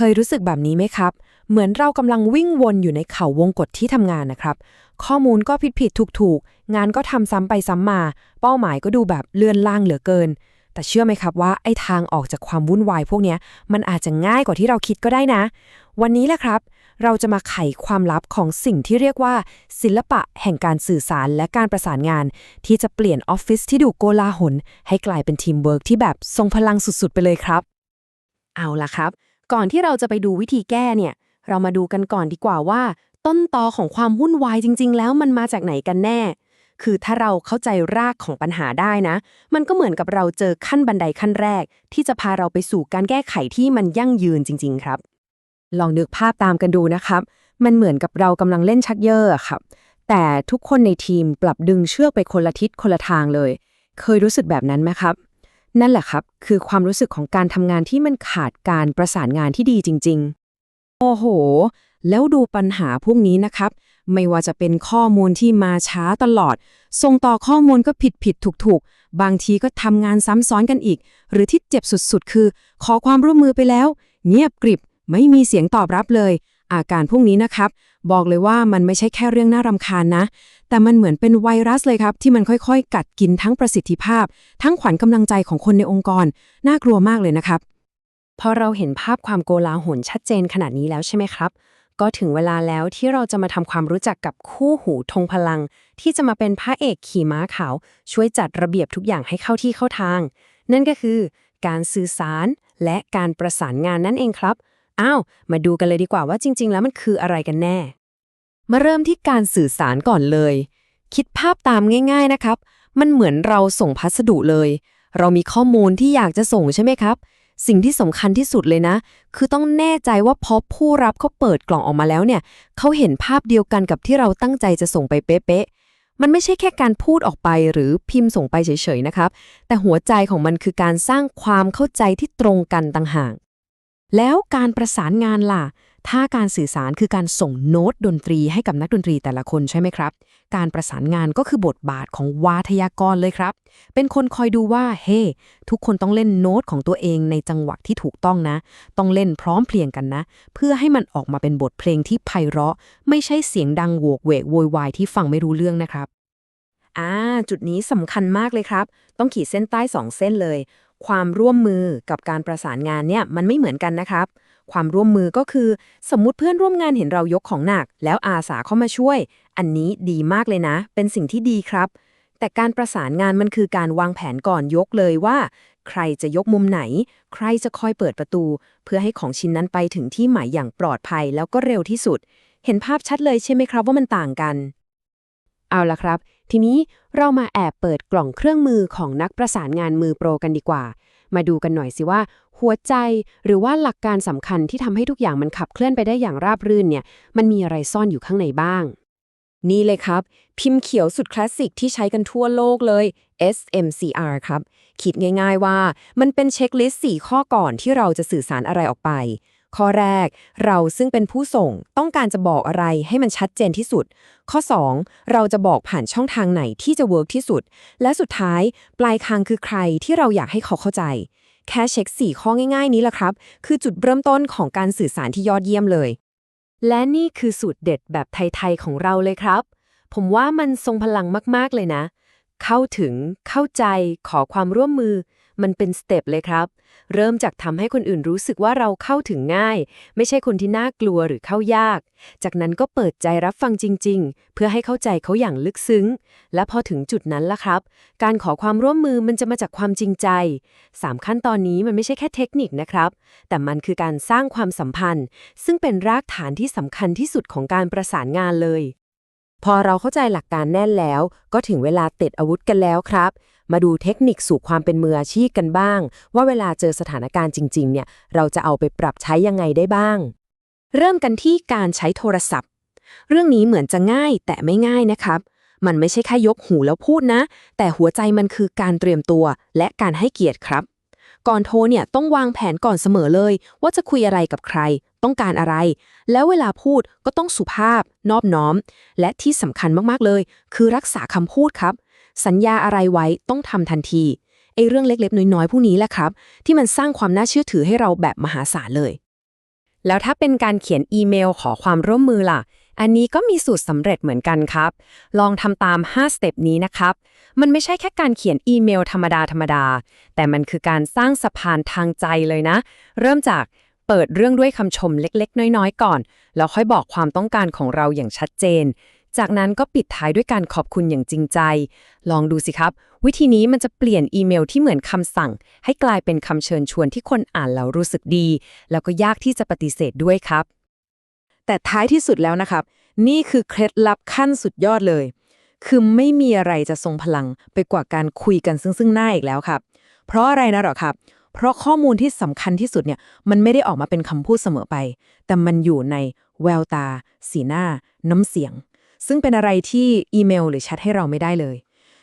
เคยรู้สึกแบบนี้ไหมครับ เหมือนเรากำลังวิ่งวนอยู่ในเข่าวงกฏที่ทำงานนะครับ ข้อมูลก็ผิดผิดถูกถูกงานก็ทำซ้ำไปซ้ำมา เป้าหมายก็ดูแบบเลื่อนล่างเหลือเกิน แต่เชื่อไหมครับว่าไอ้ทางออกจากความวุ่นวายพวกนี้มันอาจจะง่ายกว่าที่เราคิดก็ได้นะ วันนี้แหละครับ เราจะมาไขความลับของสิ่งที่เรียกว่า ศิลปะแห่งการสื่อสารและการประสานงาน ที่จะเปลี่ยนออฟฟิศที่ดูโกลาหลให้กลายเป็นทีมเวิร์กที่แบบทรงพลังสุดๆ ไปเลยครับ เอาล่ะครับ ก่อนที่เราจะไปดูวิธีแก้เนี่ย เรามาดูกันก่อนดีกว่าว่า ต้นตอของความวุ่นวายจริง ๆ แล้วมันมาจากไหนกันแน่ คือถ้าเราเข้าใจรากของปัญหาได้นะ มันก็เหมือนกับเราเจอขั้นบันไดขั้นแรก ที่จะพาเราไปสู่การแก้ไขที่มันยั่งยืนจริง ๆ ครับ ลองนึกภาพตามกันดูนะครับ มันเหมือนกับเรากำลังเล่นชักเยอะอครับ แต่ทุกคนในทีมปรับดึงเชือกไปคนละทิศคนละทางเลย เคยรู้สึกแบบนั้นไหมครับ นั่นแหละครับ คือความรู้สึกของการทำงานที่มันขาดการประสานงานที่ดีจริง ๆ โอ้โห แล้วดูปัญหาพวกนี้นะครับ ไม่ว่าจะเป็นข้อมูลที่มาช้าตลอด ส่งต่อข้อมูลก็ผิดผิดถูกถูกบางทีก็ทำงานซ้ำซ้อนกันอีก หรือที่เจ็บสุดๆ คือ ขอความร่วมมือไปแล้ว เงียบกริบไม่มีเสียงตอบรับเลย อาการพวกนี้นะครับ บอกเลยว่ามันไม่ใช่แค่เรื่องน่ารำคาญนะ แต่มันเหมือนเป็นไวรัสเลยครับ ที่มันค่อยๆ กัดกินทั้งประสิทธิภาพ ทั้งขวัญกำลังใจของคนในองค์กร น่ากลัวมากเลยนะครับพอเราเห็นภาพความโกลาหลชัดเจนขนาดนี้แล้วใช่ไหมครับ ก็ถึงเวลาแล้วที่เราจะมาทำความรู้จักกับคู่หูธงพลัง ที่จะมาเป็นพระเอกขี่ม้าขาว ช่วยจัดระเบียบทุกอย่างให้เข้าที่เข้าทาง นั่นก็คือ การสื่อสารและการประสานงานนั่นเองครับ อ้าว มาดูกันเลยดีกว่าว่าจริง ๆ แล้วมันคืออะไรกันแน่ มาเริ่มที่การสื่อสารก่อนเลย คิดภาพตามง่าย ๆนะครับ มันเหมือนเราส่งพัสดุเลย เรามีข้อมูลที่อยากจะส่งใช่ไหมครับ สิ่งที่สำคัญที่สุดเลยนะ คือต้องแน่ใจว่าพอผู้รับเขาเปิดกล่องออกมาแล้วเนี่ยเขาเห็นภาพเดียวกันกับที่เราตั้งใจจะส่งไปเป๊ะๆมันไม่ใช่แค่การพูดออกไปหรือพิมพ์ส่งไปเฉยๆนะครับ แต่หัวใจของมันคือการสร้างความเข้าใจที่ตรงกันต่างหาก แล้วการประสานงานล่ะ ถ้าการสื่อสารคือการส่งโน้ตดนตรีให้กับนักดนตรีแต่ละคนใช่ไหมครับ การประสานงานก็คือบทบาทของวาทยากรเลยครับ เป็นคนคอยดูว่า เฮ้ทุกคนต้องเล่นโน้ตของตัวเองในจังหวะที่ถูกต้องนะ ต้องเล่นพร้อมเพรียงกันนะ เพื่อให้มันออกมาเป็นบทเพลงที่ไพเราะ ไม่ใช่เสียงดังโวกเวกโวยวายที่ฟังไม่รู้เรื่องนะครับอ่าจุดนี้สำคัญมากเลยครับ ต้องขีดเส้นใต้สองเส้นเลย ความร่วมมือกับการประสานงานเนี่ยมันไม่เหมือนกันนะครับ ความร่วมมือก็คือ สมมุติเพื่อนร่วมงานเห็นเรายกของหนัก แล้วอาสาเข้ามาช่วย อันนี้ดีมากเลยนะ เป็นสิ่งที่ดีครับ แต่การประสานงานมันคือการวางแผนก่อนยกเลยว่า ใครจะยกมุมไหน ใครจะคอยเปิดประตู เพื่อให้ของชิ้นนั้นไปถึงที่หมายอย่างปลอดภัยแล้วก็เร็วที่สุด เห็นภาพชัดเลยใช่ไหมครับว่ามันต่างกัน เอาละครับ ทีนี้เรามาแอบเปิดกล่องเครื่องมือของนักประสานงานมือโปรกันดีกว่า มาดูกันหน่อยสิว่า หัวใจหรือว่าหลักการสำคัญที่ทำให้ทุกอย่างมันขับเคลื่อนไปได้อย่างราบรื่นเนี่ย มันมีอะไรซ่อนอยู่ข้างในบ้าง นี่เลยครับ พิมพ์เขียวสุดคลาสสิกที่ใช้กันทั่วโลกเลย SMCR ครับ คิดง่าย ๆว่า มันเป็นเช็คลิสต์4ข้อก่อนที่เราจะสื่อสารอะไรออกไป ข้อแรก เราซึ่งเป็นผู้ส่งต้องการจะบอกอะไรให้มันชัดเจนที่สุด ข้อ 2 เราจะบอกผ่านช่องทางไหนที่จะเวิร์กที่สุด และสุดท้าย ปลายทางคือใครที่เราอยากให้เขาเข้าใจ แค่เช็ค 4 ข้อง่าย ๆ นี้แหละครับ คือจุดเริ่มต้นของการสื่อสารที่ยอดเยี่ยมเลย และนี่คือสูตรเด็ดแบบไทย ๆ ของเราเลยครับ ผมว่ามันทรงพลังมากๆเลยนะ เข้าถึง เข้าใจ ขอความร่วมมือ มันเป็นสเต็ปเลยครับ เริ่มจากทำให้คนอื่นรู้สึกว่าเราเข้าถึงง่าย ไม่ใช่คนที่น่ากลัวหรือเข้ายาก จากนั้นก็เปิดใจรับฟังจริง ๆ เพื่อให้เข้าใจเขาอย่างลึกซึ้ง และพอถึงจุดนั้นล่ะครับ การขอความร่วมมือมันจะมาจากความจริงใจสามขั้นตอนนี้มันไม่ใช่แค่เทคนิคนะครับ แต่มันคือการสร้างความสัมพันธ์ ซึ่งเป็นรากฐานที่สำคัญที่สุดของการประสานงานเลยพอเราเข้าใจหลักการแน่นแล้ว ก็ถึงเวลาเต็ดอาวุธกันแล้วครับ มาดูเทคนิคสู่ความเป็นมืออาชีพกันบ้าง ว่าเวลาเจอสถานการณ์จริง ๆ เนี่ย เราจะเอาไปปรับใช้ยังไงได้บ้าง เริ่มกันที่การใช้โทรศัพท์ เรื่องนี้เหมือนจะง่ายแต่ไม่ง่ายนะครับ มันไม่ใช่แค่ยกหูแล้วพูดนะ แต่หัวใจมันคือการเตรียมตัวและการให้เกียรติครับ ก่อนโทรเนี่ยต้องวางแผนก่อนเสมอเลย ว่าจะคุยอะไรกับใคร ต้องการอะไร แล้วเวลาพูดก็ต้องสุภาพ นอบน้อม และที่สำคัญมากๆเลย คือรักษาคำพูดครับ สัญญาอะไรไว้ต้องทำทันทีไอ้เรื่องเล็กๆ น้อยๆ พวกนี้แหละครับ ที่มันสร้างความน่าเชื่อถือให้เราแบบมหาศาลเลย แล้วถ้าเป็นการเขียนอีเมลขอความร่วมมือล่ะ อันนี้ก็มีสูตรสำเร็จเหมือนกันครับ ลองทำตาม 5 สเต็ปนี้นะครับ มันไม่ใช่แค่การเขียนอีเมลธรรมดาธรรมดา แต่มันคือการสร้างสะพานทางใจเลยนะ เริ่มจากเปิดเรื่องด้วยคำชมเล็กๆ น้อยๆ ก่อน แล้วค่อยบอกความต้องการของเราอย่างชัดเจน จากนั้นก็ปิดท้ายด้วยการขอบคุณอย่างจริงใจ ลองดูสิครับ วิธีนี้มันจะเปลี่ยนอีเมลที่เหมือนคำสั่ง ให้กลายเป็นคำเชิญชวนที่คนอ่านแล้วรู้สึกดี แล้วก็ยากที่จะปฏิเสธด้วยครับ แต่ท้ายที่สุดแล้วนะครับ นี่คือเคล็ดลับขั้นสุดยอดเลย คือไม่มีอะไรจะทรงพลังไปกว่าการคุยกันซึ่งซึ่งหน้าอีกแล้วครับ เพราะอะไรนะหรอครับเพราะข้อมูลที่สำคัญที่สุดเนี่ยมันไม่ได้ออกมาเป็นคำพูดเสมอไป แต่มันอยู่ในแววตา สีหน้า น้ำเสียง ซึ่งเป็นอะไรที่อีเมลหรือแชทให้เราไม่ได้เลย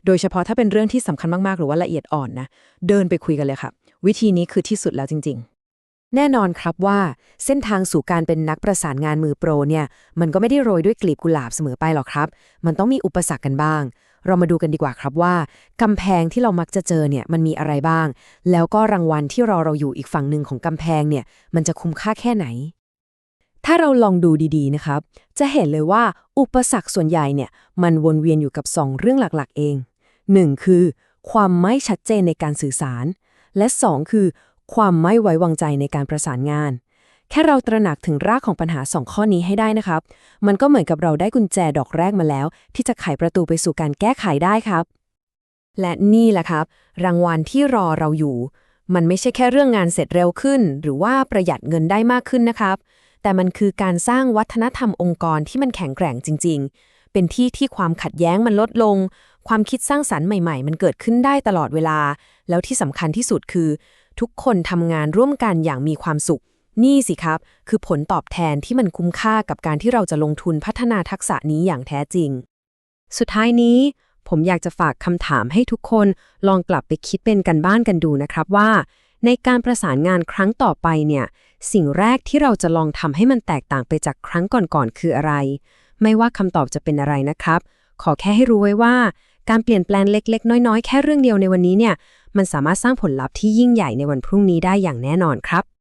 โดยเฉพาะถ้าเป็นเรื่องที่สำคัญมากๆ หรือว่าละเอียดอ่อนนะ เดินไปคุยกันเลยครับวิธีนี้คือที่สุดแล้วจริง ๆ แน่นอนครับว่าเส้นทางสู่การเป็นนักประสานงานมือโปรเนี่ย มันก็ไม่ได้โรยด้วยกลีบกุหลาบเสมอไปหรอกครับ มันต้องมีอุปสรรคกันบ้าง เรามาดูกันดีกว่าครับว่ากำแพงที่เรามักจะเจอเนี่ยมันมีอะไรบ้าง แล้วก็รางวัลที่รอเราอยู่อีกฝั่งหนึ่งของกำแพงเนี่ย มันจะคุ้มค่าแค่ไหน ถ้าเราลองดูดีๆนะครับ จะเห็นเลยว่าอุปสรรคส่วนใหญ่เนี่ยมันวนเวียนอยู่กับ 2 เรื่องหลักๆ เอง 1. คือ ความไม่ชัดเจนในการสื่อสาร และ 2 คือ ความไม่ไว้วางใจในการประสานงาน แค่เราตระหนักถึงรากของปัญหา 2 ข้อนี้ให้ได้นะครับ มันก็เหมือนกับเราได้กุญแจดอกแรกมาแล้ว ที่จะไขประตูไปสู่การแก้ไขได้ครับ และนี่แหละครับ รางวัลที่รอเราอยู่ มันไม่ใช่แค่เรื่องงานเสร็จเร็วขึ้น หรือว่าประหยัดเงินได้มากขึ้นนะครับ แต่มันคือการสร้างวัฒนธรรมองค์กรที่มันแข็งแกร่งจริง ๆ เป็นที่ที่ความขัดแย้งมันลดลง ความคิดสร้างสรรค์ใหม่ ๆ มันเกิดขึ้นได้ตลอดเวลา แล้วที่สำคัญที่สุดคือ ทุกคนทำงานร่วมกันอย่างมีความสุข นี่สิครับ คือผลตอบแทนที่มันคุ้มค่ากับการที่เราจะลงทุนพัฒนาทักษะนี้อย่างแท้จริง สุดท้ายนี้ ผมอยากจะฝากคำถามให้ทุกคนลองกลับไปคิดเป็นกันบ้านกันดูนะครับว่า ในการประสานงานครั้งต่อไปเนี่ย สิ่งแรกที่เราจะลองทำให้มันแตกต่างไปจากครั้งก่อนๆคืออะไร ไม่ว่าคำตอบจะเป็นอะไรนะครับ ขอแค่ให้รู้ไว้ว่า การเปลี่ยนแปลงเล็กๆ น้อยๆ แค่เรื่องเดียวในวันนี้เนี่ย มันสามารถสร้างผลลัพธ์ที่ยิ่งใหญ่ในวันพรุ่งนี้ได้อย่างแน่นอนครับ